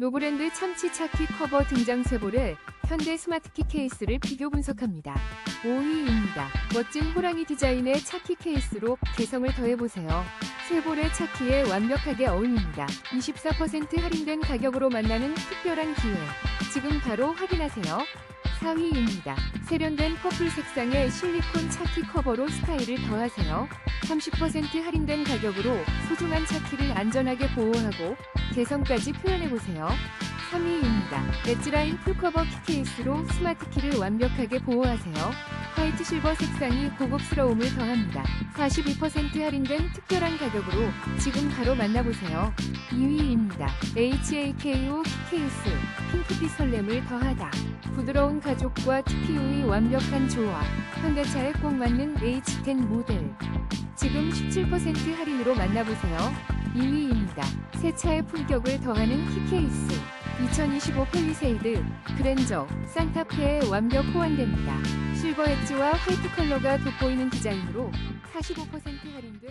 노브랜드 참치 차키 커버 등장 쇄볼에 현대 스마트키 케이스를 비교 분석합니다. 5위입니다. 멋진 호랑이 디자인의 차키 케이스로 개성을 더해보세요. 쇄볼의 차키에 완벽하게 어울립니다. 24% 할인된 가격으로 만나는 특별한 기회. 지금 바로 확인하세요. 4위입니다. 세련된 퍼플 색상의 실리콘 차키 커버로 스타일을 더하세요. 30% 할인된 가격으로 소중한 차키를 안전하게 보호하고 개성까지 표현해보세요. 3위입니다. 엣지라인 풀커버 키케이스로 스마트 키를 완벽하게 보호하세요. 화이트 실버 색상이 고급스러움을 더합니다. 42% 할인된 특별한 가격으로 지금 바로 만나보세요. 2위입니다. HAKO 키케이스 핑크빛 설렘을 더하다. 부드러운 가죽과 TPU의 완벽한 조화. 현대차에 꼭 맞는 H10 모델. 지금 17% 할인으로 만나보세요. 2위입니다. 새 차의 품격을 더하는 키케이스. 2025 펠리세이드, 그랜저, 산타페에 완벽 호환됩니다. 실버 엣지와 화이트 컬러가 돋보이는 디자인으로 45% 할인된